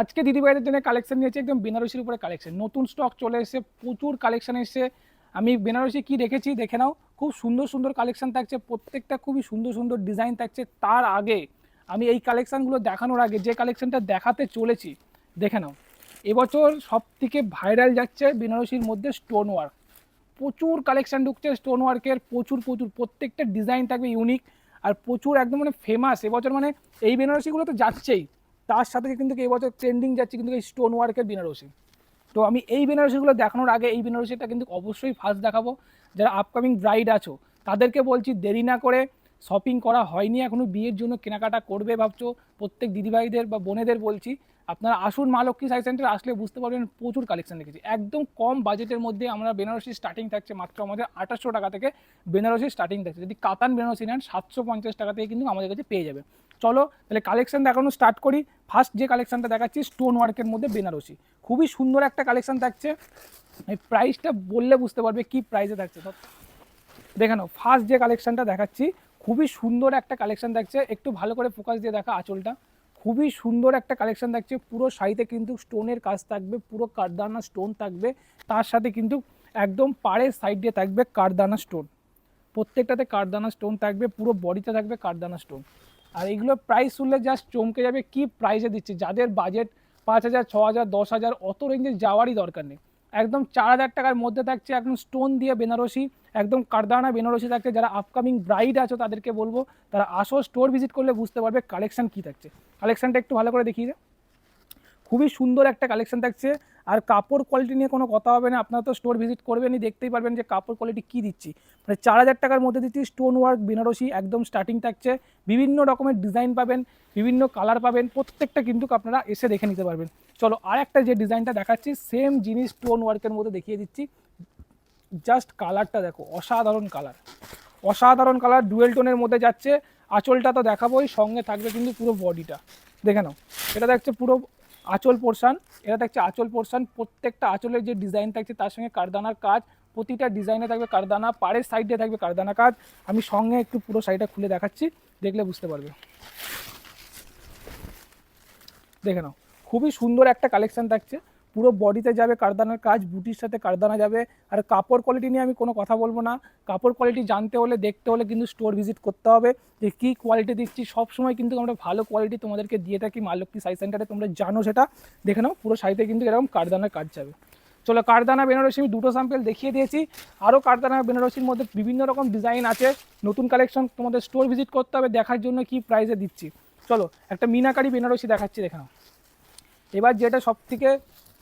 আজকে দিদিভাইদের জন্য কালেকশন নিয়েছি, একদম বেনারসির উপরে কালেকশন নতুন স্টক চলে এসেছে, প্রচুর কালেকশন এসেছে। আমি বেনারসি কি রেখেছি দেখে নাও। খুব সুন্দর সুন্দর কালেকশন থাকছে, প্রত্যেকটা খুবই সুন্দর সুন্দর ডিজাইন থাকছে। তার আগে আমি এই কালেকশানগুলো দেখানোর আগে, যে কালেকশনটা দেখাতে চলেছি, দেখে নাও। এবছর সব থেকে ভাইরাল যাচ্ছে বেনারসির মধ্যে স্টোন ওয়ার্ক প্রচুর কালেকশন ঢুকছে স্টোন ওয়ার্কের প্রচুর প্রচুর, প্রত্যেকটা ডিজাইন থাকবে ইউনিক আর প্রচুর একদম মানে ফেমাস এবছর মানে এই বেনারসিগুলো তো যাচ্ছেই। তার সাথে কিন্তু এবছর ট্রেন্ডিং যাচ্ছে কিন্তু এই স্টোন ওয়ার্কের বেনারসি তো আমি এই বেনারসিগুলো দেখানোর আগে এই বেনারসিটা কিন্তু অবশ্যই ফার্স্ট দেখাবো। যারা আপকামিং ব্রাইড আছো, তাদেরকে বলছি দেরি না করে শপিং করা হয়নি এখনও বিয়ের জন্য কেনাকাটা করবে ভাবছ। প্রত্যেক দিদিভাইদের বা বোনেদের বলছি, আপনারা আসুন মা লক্ষ্মী সাই সেন্টার আসলে বুঝতে পারবেন প্রচুর কালেকশন রেখেছি একদম কম বাজেটের মধ্যে আমরা বেনারসি স্টার্টিং থাকছে মাত্র আমাদের আঠাশশো টাকা থেকে বেনারসি স্টার্টিং থাকছে। যদি কাতান বেনারসি নেন, সাতশো পঞ্চাশ টাকা থেকে কিন্তু আমাদের কাছে পেয়ে যাবে। চলো, তাহলে কালেকশন দেখানো স্টার্ট করি। ফার্স্ট যে কালেকশানটা দেখাচ্ছি স্টোন ওয়ার্কের মধ্যে বেনারসি খুবই সুন্দর একটা কালেকশন থাকছে। এই প্রাইসটা বললে বুঝতে পারবে কি প্রাইসে থাকছে। দেখে নাও ফার্স্ট যে কালেকশানটা দেখাচ্ছি, খুবই সুন্দর একটা কালেকশন থাকছে। একটু ভালো করে ফোকাস দিয়ে দেখা আঁচলটা। খুবই সুন্দর একটা কালেকশন থাকছে। পুরো শাড়িতে কিন্তু স্টোনের কাজ থাকবে, পুরো কারদানা স্টোন থাকবে। তার সাথে কিন্তু একদম পাড়ের সাইড দিয়ে থাকবে কারদানা স্টোন প্রত্যেকটাতে কারদানা স্টোন থাকবে, পুরো বডিতে থাকবে কারদানা স্টোন আর এইগুলোর প্রাইস শুনলে জাস্ট চমকে যাবে কি প্রাইসে দিচ্ছে? যাদের বাজেট পাঁচ হাজার, ছ হাজার, দশ হাজার, অত রেঞ্জে যাওয়ারই দরকার নেই। একদম চার হাজার টাকার মধ্যে থাকছে একদম স্টোন দিয়ে বেনারসি, একদম কারদানা বেনারসি থাকছে। যারা আপকামিং ব্রাইড আছো তাদেরকে বলব, তারা আসো স্টোর ভিজিট করলে বুঝতে পারবে কালেকশান কী থাকছে। কালেকশানটা একটু ভালো করে দেখিয়ে খুবই সুন্দর একটা কালেকশন থাকছে। আর কাপড় কোয়ালিটি নিয়ে কোনো কথা হবে না। আপনারা তো স্টোর ভিজিট করবেনই, দেখতেই পারবেন যে কাপড় কোয়ালিটি কী দিচ্ছি। মানে চার হাজার টাকার মধ্যে দিচ্ছি স্টোন ওয়ার্ক বেনারসি, একদম স্টার্টিং থাকছে। বিভিন্ন রকমের ডিজাইন পাবেন, বিভিন্ন কালার পাবেন, প্রত্যেকটা কিন্তু আপনারা এসে দেখে নিতে পারবেন। চলো আর একটা যে ডিজাইনটা দেখাচ্ছি সেম জিনিস স্টোন ওয়ার্কের মধ্যে দেখিয়ে দিচ্ছি। জাস্ট কালারটা দেখো, অসাধারণ কালার অসাধারণ কালার ডুয়েল টোনের মধ্যে যাচ্ছে। আঁচলটা তো দেখাবোই, সঙ্গে থাকবে কিন্তু পুরো বডিটা দেখে নাও, এটা দেখছে পুরো আঁচল পোর্শান এটা থাকছে আঁচল পোর্শান প্রত্যেকটা আঁচলের যে ডিজাইন থাকছে, তার সঙ্গে কারদানার কাজ। প্রতিটা ডিজাইনে থাকবে কারদানা, পাড়ের সাইডে থাকবে কারদানা কাজ। আমি সঙ্গে একটু পুরো শাড়িটা খুলে দেখাচ্ছি, দেখলে বুঝতে পারবে। দেখে নাও, খুবই সুন্দর একটা কালেকশান থাকছে। পুরো বডিতে যাবে, কারদানার কাজ বুটির সাথে কারদানা যাবে। আর কাপড় কোয়ালিটি নিয়ে আমি কোনো কথা বলব না। কাপড় কোয়ালিটি জানতে হলে, দেখতে হলে কিন্তু স্টোর ভিজিট করতে হবে। যে কী কোয়ালিটি দিচ্ছি, সবসময় কিন্তু আমরা ভালো কোয়ালিটি তোমাদেরকে দিয়ে থাকি মা সাই সেন্টারে তোমরা জানো সেটা। দেখে নাও, পুরো শাড়িতে কিন্তু এরকম কারদানার কাজ যাবে। চলো, কারদানা বেনারসি, আমি দুটো স্যাম্পেল দেখিয়ে দিয়েছি। আরও কারদানা বেনারসির মধ্যে বিভিন্ন রকম ডিজাইন আছে। নতুন কালেকশন তোমাদের স্টোর ভিজিট করতে হবে, দেখার জন্য কি প্রাইসে দিচ্ছি। চলো, একটা মিনাকারি বেনারসি দেখাচ্ছি, দেখে এবার যেটা সব থেকে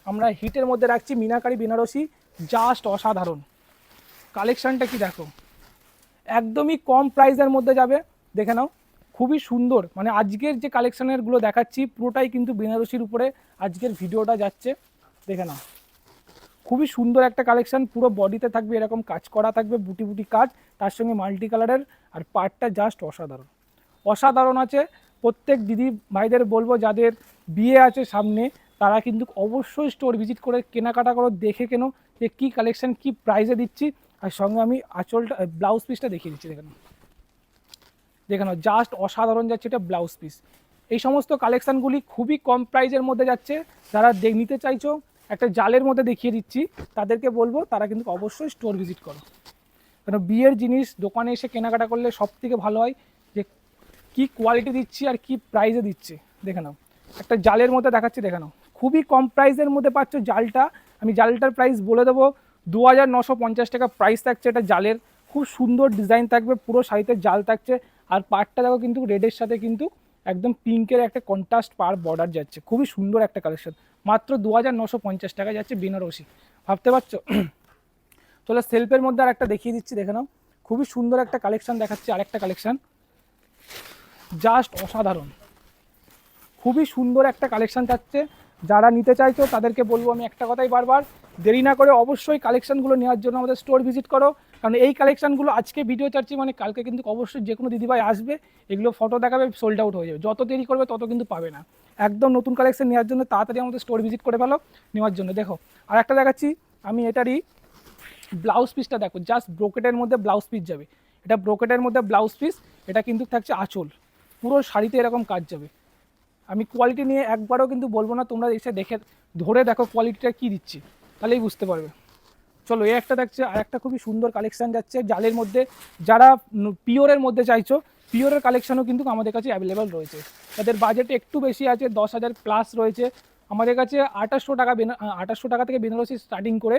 আমরা হিটের মধ্যে রাখছি মিনাকারি বেনারসি জাস্ট অসাধারণ। কালেকশানটা কি দেখো? একদমই কম প্রাইসের মধ্যে যাবে, দেখে নাও। খুবই সুন্দর মানে আজকের যে কালেকশানেরগুলো দেখাচ্ছি, পুরোটাই কিন্তু বেনারসির উপরে আজকের ভিডিওটা যাচ্ছে, দেখে নাও। খুবই সুন্দর একটা কালেকশান, পুরো বডিতে থাকবে এরকম কাজ করা থাকবে, বুটি বুটি কাজ, তার সঙ্গে মাল্টি কালারের, আর পার্টটা জাস্ট অসাধারণ। অসাধারণ আছে, প্রত্যেক দিদি ভাইদের বলব, যাদের বিয়ে আছে সামনে তারা কিন্তু অবশ্যই স্টোর ভিজিট করে কেনাকাটা করো, দেখে কেন যে কী কালেকশান কী প্রাইসে দিচ্ছি। আর সঙ্গে আমি আঁচলটা ব্লাউজ পিসটা দেখিয়ে দিচ্ছি, দেখে নাও। দেখে নাও জাস্ট অসাধারণ যাচ্ছে এটা ব্লাউজ পিস এই সমস্ত কালেকশানগুলি খুবই কম প্রাইজের মধ্যে যাচ্ছে। যারা দেখ, নিতে চাইছো, একটা জালের মধ্যে দেখিয়ে দিচ্ছি। তাদেরকে বলব, তারা কিন্তু অবশ্যই স্টোর ভিজিট করো। কেন, বিয়ের জিনিস, দোকানে এসে কেনাকাটা করলে সব থেকে ভালো হয় যে কি কোয়ালিটি দিচ্ছি আর কি প্রাইজে দিচ্ছে। দেখে নাও। একটা জালের মধ্যে দেখাচ্ছি, দেখে নাও। খুবই কম প্রাইসের মধ্যে পাচ্ছ জালটা। আমি জালটার প্রাইস বলে দেবো দু হাজার নশো পঞ্চাশ টাকা প্রাইস থাকছে এটা জালের। খুব সুন্দর ডিজাইন থাকবে, পুরো শাড়িতে জাল থাকছে। আর পাড়টা দেখো কিন্তু রেডের সাথে কিন্তু একদম পিঙ্কের একটা কন্ট্রাস্ট পার বর্ডার যাচ্ছে। খুবই সুন্দর একটা কালেকশন মাত্র দু হাজার নশো পঞ্চাশ টাকা যাচ্ছে বেনারসি। ভাবতে পারছ? চলো সেলফের মধ্যে আর একটা দেখিয়ে দিচ্ছি, দেখে নাও। খুবই সুন্দর একটা কালেকশন দেখাচ্ছে, আরেকটা কালেকশন জাস্ট অসাধারণ। খুবই সুন্দর একটা কালেকশন থাকছে। যারা নিতে চাইছো, তাদেরকে বলব আমি একটা কথাই বারবার, দেরি না করে অবশ্যই কালেকশনগুলো নেওয়ার জন্য আমাদের স্টোর ভিজিট করো। কারণ এই কালেকশনগুলো আজকে ভিডিও চাচ্ছি মানে কালকে কিন্তু অবশ্যই যে কোনো দিদিভাই আসবে, এগুলো ফটো দেখাবে সোল্ড আউট হয়ে যাবে। যত দেরি করবে, তত কিন্তু পাবে না। একদম নতুন কালেকশন নেওয়ার জন্য তাড়াতাড়ি আমাদের স্টোর ভিজিট করে ফেলো, নেওয়ার জন্য। দেখো আর একটা দেখাচ্ছি, আমি এটারই ব্লাউজ পিসটা দেখো জাস্ট ব্রোকেটের মধ্যে ব্লাউজ পিস যাবে। এটা ব্রোকেটের মধ্যে ব্লাউজ পিস এটা কিন্তু থাকছে আঁচল। পুরো শাড়িতে এরকম কাজ যাবে। আমি কোয়ালিটি নিয়ে একবারও কিন্তু বলব না, তোমরা এসে দেখে ধরে দেখো কোয়ালিটিটা কী দিচ্ছি, তাহলেই বুঝতে পারবে। চলো, এই একটা দেখছে, আর একটা খুবই সুন্দর কালেকশান যাচ্ছে, জালের মধ্যে যারা পিওরের মধ্যে চাইছো পিওরের কালেকশানও কিন্তু আমাদের কাছে অ্যাভেলেবেল রয়েছে। তাদের বাজেট একটু বেশি আছে, দশ হাজার প্লাস রয়েছে। আমাদের কাছে আঠাশশো টাকা আঠাশশো টাকা থেকে বেনারসি স্টার্টিং করে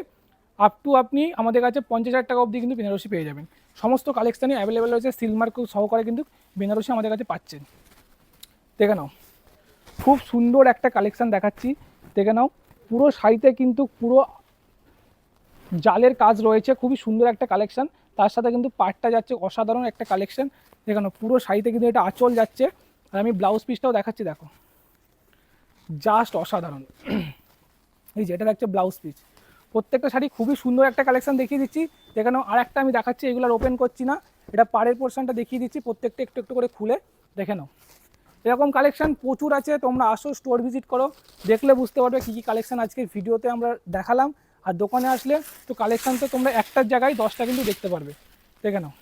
আপ টু আপনি আমাদের কাছে পঞ্চাশ হাজার টাকা অবধি কিন্তু বেনারসি পেয়ে যাবেন। সমস্ত কালেকশানই অ্যাভেলেবেল রয়েছে সিলমার্ক সহকারে কিন্তু বেনারসি আমাদের কাছে পাচ্ছেন। দেখে নাও। খুব সুন্দর একটা কালেকশন দেখাচ্ছি। দেখে নাও, পুরো শাড়িতে কিন্তু পুরো জালের কাজ রয়েছে, খুবই সুন্দর একটা কালেকশন তার সাথে কিন্তু পাটটা যাচ্ছে, অসাধারণ একটা কালেকশন নাও, পুরো শাড়িতে কিন্তু এটা আঁচল যাচ্ছে। আর আমি ব্লাউজ পিসটাও দেখাচ্ছি, দেখো। জাস্ট অসাধারণ। এই যে, এটা দেখছে ব্লাউজ পিস প্রত্যেকটা শাড়ি খুবই সুন্দর একটা কালেকশন দেখিয়ে দিচ্ছি। দেখানো আর একটা আমি দেখাচ্ছি, এগুলোর ওপেন করছি না। এটা পাড়ের পোর্শনটা দেখিয়ে দিচ্ছি, প্রত্যেকটা একটু একটু করে খুলে। দেখে নাও। এরকম কালেকশান প্রচুর আছে, তোমরা আসো স্টোর ভিজিট করো, দেখলে বুঝতে পারবে কী কী কালেকশন আজকের ভিডিওতে আমরা দেখালাম। আর দোকানে আসলে তো কালেকশান তো তোমরা একটার জায়গায় দশটা কিন্তু দেখতে পারবে, দেখে নাও।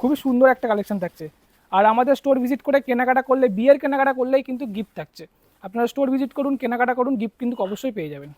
খুবই সুন্দর একটা কালেকশন থাকছে। আর আমাদের স্টোর ভিজিট করে কেনাকাটা করলে, বিয়ের কেনাকাটা করলেই কিন্তু গিফট থাকছে। আপনারা স্টোর ভিজিট করুন, কেনাকাটা করুন গিফট কিন্তু অবশ্যই পেয়ে যাবেন।